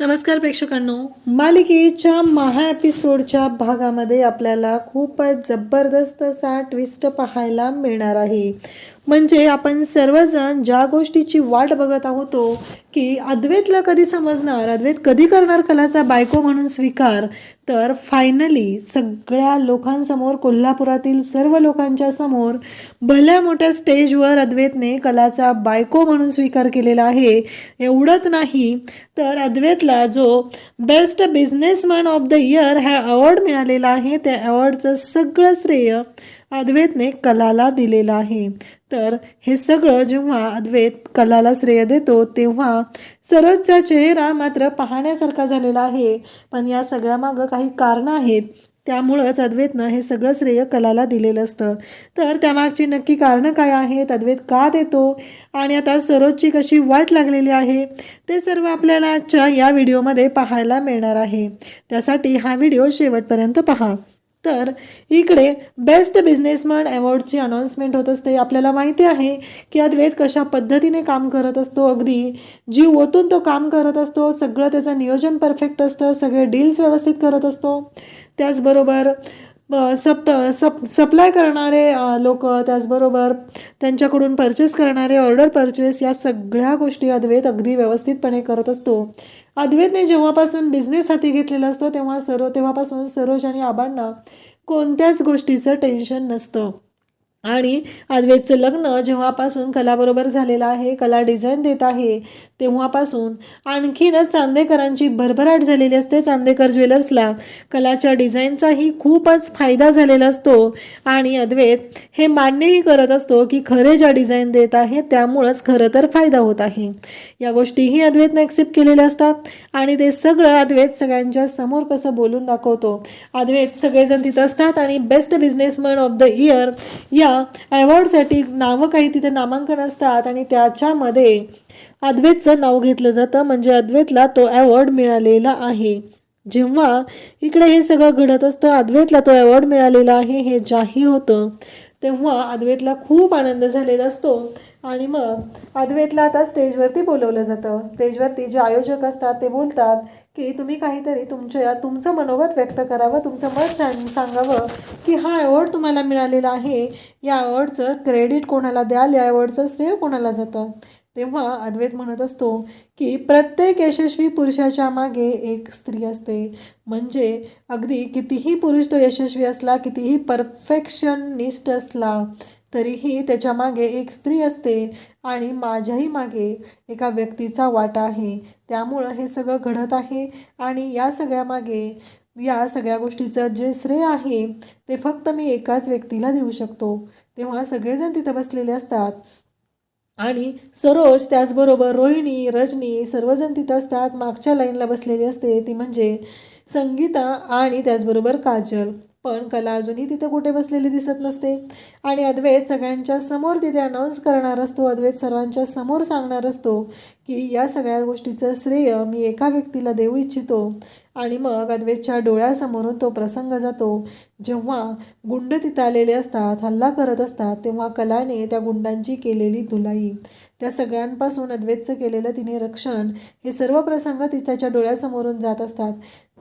नमस्कार प्रेक्षकांनो. मालिकेच्या महा एपिसोडच्या भागामध्ये आपल्याला खूपच जबरदस्त असा ट्विस्ट पाहायला मिळणार आहे. म्हणजे आपण सर्वजण ज्या गोष्टीची वाट बघत आहोतो की अद्वैतला कधी समजणार? अद्वैत कधी करणार कलाचा बायको म्हणून स्वीकार? तर फायनली सगळ्या लोकांसमोर कोल्हापुरातील सर्व लोकांच्या समोर भल्या मोठ्या स्टेजवर अद्वैतने कलाचा बायको म्हणून स्वीकार केलेला आहे. एवढंच नाही तर अद्वैतला जो best businessman of the year हा अवॉर्ड मिळालेला आहे त्या अवॉर्डचं सगळं श्रेय अद्वैतने कलाला दिलेलं आहे. तर हे सगळं जेव्हा अद्वैत कलाला श्रेय देतो तेव्हा सरोजचा चेहरा मात्र पाहण्यासारखा झालेला आहे. पण या सगळ्यामागं काही कारणं आहेत. त्यामुळंच अद्वैतनं हे सगळं श्रेय कलाला दिलेलं असतं. तर त्यामागची नक्की कारणं काय आहेत? अद्वैत का देतो? आणि आता सरोजची कशी वाट लागलेली आहे? ते सर्व आपल्याला आजच्या या व्हिडिओमध्ये पाहायला मिळणार आहे. त्यासाठी हा व्हिडिओ शेवटपर्यंत पहा. तर इकडे बेस्ट बिझनेसमॅन अवॉर्डची अनाऊन्समेंट होत असते. आपल्याला माहिती आहे की अद्वैत कशा पद्धतीने काम करत असतो. अगदी जीव ओतून तो काम करत असतो. सगळं त्याचं नियोजन परफेक्ट असतं. सगळे डील्स व्यवस्थित करत असतो. त्याचबरोबर सप सप सप्लाय करणारे लोक त्याचबरोबर त्यांच्याकडून परचेस करणारे ऑर्डर परचेस या सगळ्या गोष्टी अद्वैत अगदी व्यवस्थितपणे करत असतो. अद्वैतने जेव्हापासून बिझनेस हाती घेतलेला असतो तेव्हा सरो तेव्हापासून सरोज आणि आबांना कोणत्याच गोष्टीचं टेन्शन नसतं. आणि अद्वैतचं लग्न जेव्हापासून कलाबरोबर झालेलं आहे कला डिझाईन देत आहे तेव्हापासून आणखीनच चांदेकरांची भरभराट झालेली असते चांदेकर ज्वेलर्सला. कलाच्या डिझाईनचाही खूपच फायदा झालेला असतो आणि अद्वैत हे मान्यही करत असतो की खरे ज्या डिझाईन देत आहे त्यामुळंच खरं तर फायदा होत आहे. या गोष्टीही अद्वैतने ॲक्सेप्ट केलेल्या असतात आणि ते सगळं अद्वैत सगळ्यांच्या समोर कसं बोलून दाखवतो. अद्वैत सगळेजण तिथं असतात आणि best businessman of the year या अवॉर्डसाठी नावं काही तिथे नामांकन असतात आणि त्याच्यामध्ये अद्वैतचं नाव घेतलं जातं. म्हणजे अद्वैतला तो अवॉर्ड मिळालेला आहे. जेव्हा इकडे हे सगळं घडत असतं अद्वैतला तो अवॉर्ड मिळालेला आहे हे जाहीर होतं. तेव्हा अद्वैतला खूप आनंद झालेला असतो. आणि मग अद्वैतला आता स्टेजवरती बोलवलं जातं. स्टेजवरती जे आयोजक असतात ते बोलतात की तुम्ही काहीतरी तुमच्या तुमचं मनोगत व्यक्त करावं तुमचं मत सांग सांगावं की हा अवॉर्ड तुम्हाला मिळालेला आहे. या अवॉर्डचं क्रेडिट कोणाला द्याल या अवॉर्डचं श्रेय कोणाला जातं? तेव्हा अद्वैत म्हणत असतो की प्रत्येक यशस्वी पुरुषाच्या मागे एक स्त्री असते. म्हणजे अगदी कितीही पुरुष तो यशस्वी असला कितीही परफेक्शनिस्ट असला तरीही त्याच्यामागे एक स्त्री असते आणि माझ्याही मागे एका व्यक्तीचा वाटा आहे. त्यामुळं हे सगळं घडत आहे आणि या सगळ्यामागे या सगळ्या गोष्टीचं जे श्रेय आहे ते फक्त मी एकाच व्यक्तीला देऊ शकतो. तेव्हा सगळेजण तिथं बसलेले असतात. आणि सरोज त्याचबरोबर रोहिणी रजनी सर्वजण तिथं असतात. मागच्या लाईनला बसलेली असते. ती म्हणजे संगीता आणि त्याचबरोबर काजल. पण कला अजूनही तिथे कुठे बसलेली दिसत नसते. आणि अद्वैत सगळ्यांच्या समोर तिथे अनाऊन्स करणार असतो अद्वैत सर्वांच्या समोर सांगणार असतो की या सगळ्या गोष्टीचं श्रेय मी एका व्यक्तीला देऊ इच्छितो. आणि मग अद्वैतच्या डोळ्यासमोरून तो प्रसंग जातो. जेव्हा गुंड तिथं आलेले असतात हल्ला करत असतात तेव्हा कलाने त्या गुंडांची केलेली धुलाई. त्या सगळ्यांपासून अद्वैतचं केलेलं तिने रक्षण हे सर्व प्रसंग ती त्याच्या डोळ्यासमोरून जात असतात.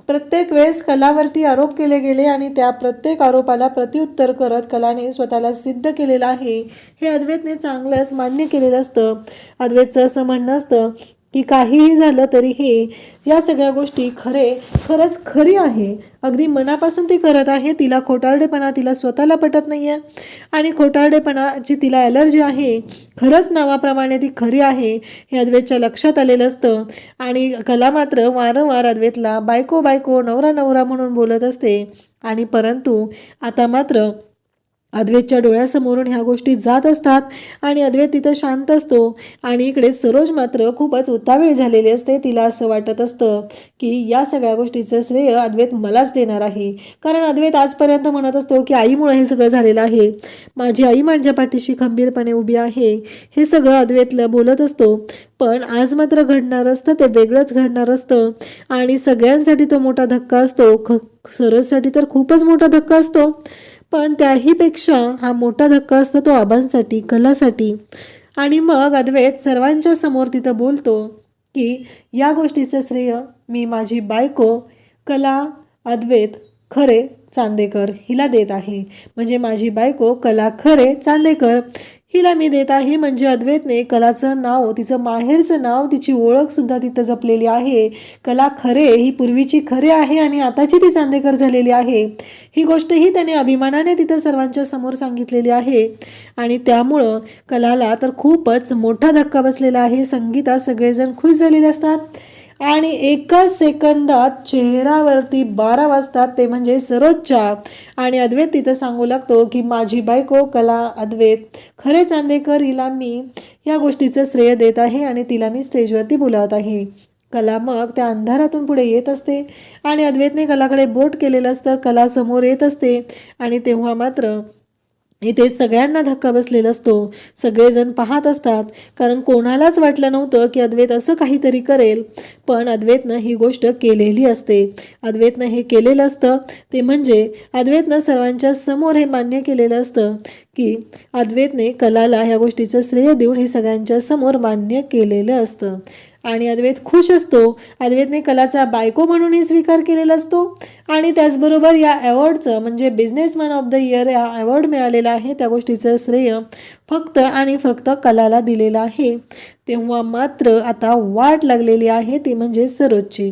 प्रत्येक वेळेस कलावरती आरोप केले गेले आणि त्या प्रत्येक आरोपाला प्रत्युत्तर करत कलाने स्वतःला सिद्ध केलेलं आहे. हे अद्वैतने चांगलंच मान्य केलेलं असतं. अद्वैतचं असं म्हणणं असतं की काहीही झालं तरी हे या सगळ्या गोष्टी खरे खरंच खरी आहे. अगदी मनापासून ती करत आहे. तिला खोटारडेपणा तिला स्वतःला पटत नाही आहे आणि खोटारडेपणाची तिला ॲलर्जी आहे खरंच नावाप्रमाणे ती खरी आहे हे अद्वैतच्या लक्षात आलेलं असतं. आणि कला मात्र वारंवार अद्वैतला बायको बायको नवरा नवरा म्हणून बोलत असते. आणि परंतु आता मात्र अद्वैतच्या डोळ्यासमोरून ह्या गोष्टी जात असतात आणि अद्वैत तिथं शांत असतो. आणि इकडे सरोज मात्र खूपच उतावीळ झालेली असते. तिला असं वाटत असतं की या सगळ्या गोष्टीचं श्रेय अद्वैत मलाच देणार आहे. कारण अद्वैत आजपर्यंत म्हणत असतो की आईमुळं हे सगळं झालेलं आहे. माझी आई माझ्या पाठीशी खंबीरपणे उभी आहे. हे सगळं अद्वैतला बोलत असतो. पण आज मात्र घडणार असतं ते वेगळंच घडणार असतं. आणि सगळ्यांसाठी तो मोठा धक्का असतो. ख सरोजसाठी तर खूपच मोठा धक्का असतो. पण त्याहीपेक्षा हा मोठा धक्का असतो तो आबांसाठी कलासाठी. आणि मग अद्वैत सर्वांच्या समोर तिथं बोलतो की या गोष्टीचं श्रेय मी माझी बायको कला अद्वैत खरे चांदेकर हिला देत आहे. म्हणजे माझी बायको कला खरे चांदेकर हिला मी देत आहे म्हणजे अद्वैतने कलाचं नाव तिचं माहेरचं नाव तिची ओळखसुद्धा तिथं जपलेली आहे. कला खरे ही पूर्वीची खरे आहे आणि आताची ती चांदेकर झालेली आहे. ही गोष्टही त्याने अभिमानाने तिथं सर्वांच्या समोर सांगितलेली आहे. आणि त्यामुळं कलाला तर खूपच मोठा धक्का बसलेला आहे. संगीतात सगळेजण खुश झालेले असतात. आणि एकाच सेकंदात चेहऱ्यावरती बारा वाजतात ते म्हणजे सरोजच्या. आणि अद्वैत तिथं सांगू लागतो की माझी बायको कला अद्वैत. खरे चांदेकर हिला मी या गोष्टीचं श्रेय देत आहे आणि तिला मी स्टेजवरती बोलावत आहे. कला मग त्या अंधारातून पुढे येत असते आणि अद्वैतने कलाकडे बोट केलेलं असतं कला समोर येत असते आणि तेव्हा मात्र इथे सगळ्यांना धक्का बसलेला असतो. सगळेजण पाहत असतात. कारण कोणालाच वाटलं नव्हतं की अद्वैत असं काहीतरी करेल. पण अद्वैतनं ही गोष्ट केलेली असते. अद्वैतनं हे केलेलं असतं. ते म्हणजे अद्वैतनं सर्वांच्या समोर हे मान्य केलेलं असतं की अद्वैतने कलाला ह्या गोष्टीचं श्रेय देऊन हे सगळ्यांच्या समोर मान्य केलेलं असतं. आणि अद्वैत खुश असतो. अद्वैतने कलाचा बायको म्हणूनही स्वीकार केलेला असतो. आणि त्याचबरोबर या अवॉर्डचं म्हणजे बिझनेसमॅन ऑफ द इयर या अवॉर्ड मिळालेला आहे त्या गोष्टीचं श्रेय फक्त आणि फक्त कलाला दिलेलं आहे. तेव्हा मात्र आता वाट लागलेली आहे ती म्हणजे सरोजची.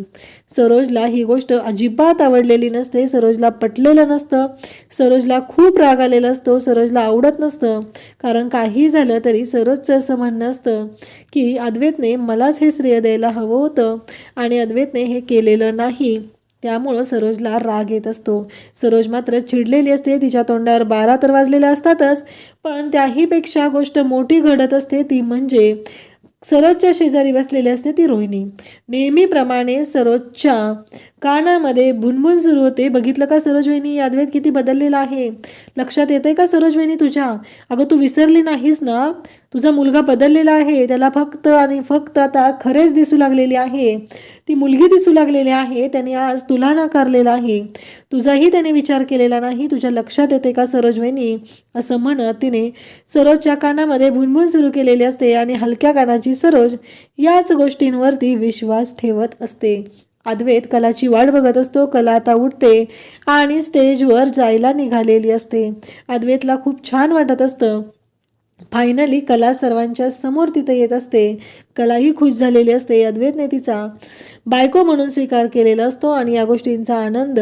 सरोजला ही गोष्ट अजिबात आवडलेली नसते सरोजला पटलेलं नसतं सरोजला खूप राग आलेला असतो सरोजला आवडत नसतं. कारण काही झालं तरी सरोजचं असं म्हणणं असतं की अद्वैतने मलाच हे श्रेय द्यायला हवं होतं आणि अद्वैतने हे केलेलं नाही. त्यामुळं सरोजला राग येत असतो. सरोज मात्र चिडलेली असते तिच्या तोंडावर बारा तर वाजलेल्या असतातच पण त्याहीपेक्षा गोष्ट मोठी घडत असते ती म्हणजे सरोजच्या शेजारी बसलेली असते ती रोहिणी. नेहमीप्रमाणे सरोजच्या कानामध्ये भुनभुन सुरू होते. बघितलं का सरोज वहिनी किती बदललेला आहे? लक्षात येतंय का सरोज वहिनी तुझ्या? अगं तू विसरली नाहीस ना? तुझा मुलगा बदललेला आहे त्याला फक्त आणि फक्त आता खरेच दिसू लागलेली आहे. ती मुलगी दिसू लागलेली आहे त्याने आज तुला नाकारलेला आहे. तुझाही त्याने विचार केलेला नाही तुझ्या लक्षात येते का सरोज वहिनी असं म्हणत तिने सरोजच्या कानामध्ये भुनभुन सुरू केलेली असते आणि हलक्या कानाची सरोज याच गोष्टींवरती विश्वास ठेवत असते. अद्वैत कलाची वाट बघत असतो कला आता उठते आणि स्टेजवर जायला निघालेली असते. अद्वैतला खूप छान वाटत असतं. फायनली कला सर्वांच्या समोर तिथे येत असते. कलाही खुश झालेली असते अद्वैतने तिचा बायको म्हणून स्वीकार केलेला असतो आणि या गोष्टींचा आनंद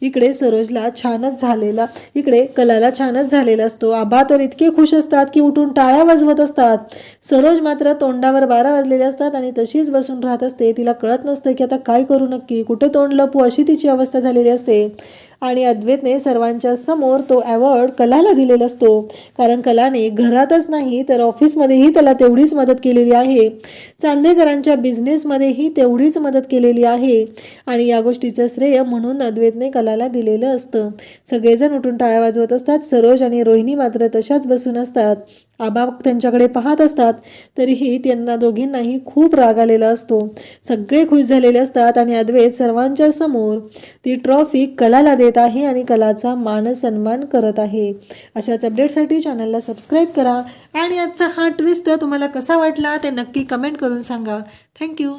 इकडे सरोजला छानच झालेला इकडे कलाला छानच झालेला असतो. आबा तर इतके खुश असतात की उठून टाळ्या वाजवत असतात. सरोज मात्र तोंडावर बारा वाजलेले असतात आणि तशीच बसून राहत असते. तिला कळत नसतं की आता काय करू नक्की कुठे तोंड लपू अशी तिची अवस्था झालेली असते. आणि अद्वैतने सर्वांच्या समोर तो अवॉर्ड कलाला दिलेला असतो. कारण कलाने घरातच नाही तर ऑफिसमध्येही त्याला तेवढीच मदत केलेली आहे. चांदेकरांच्या बिझनेसमध्येही तेवढीच मदत केलेली आहे. आणि या गोष्टीचं श्रेय म्हणून अद्वैतने कलाला दिलेलं असतं. सगळेजण उठून टाळ्या वाजवत असतात. सरोज आणि रोहिणी मात्र तशाच बसून असतात. आबा त्यांच्याकडे पाहत असतात. तरीही त्यांना दोघींनाही खूप राग आलेला असतो. सगळे खुश झालेले असतात आणि अद्वैत सर्वांच्या समोर ती ट्रॉफी कलाला दे देत आहे आणि कलाचा मान सन्मान करत आहे. अशाच अपडेटसाठी चॅनलला सबस्क्राईब करा. आणि आजचा हा ट्विस्ट तुम्हाला कसा वाटला ते नक्की कमेंट करून सांगा. थँक्यू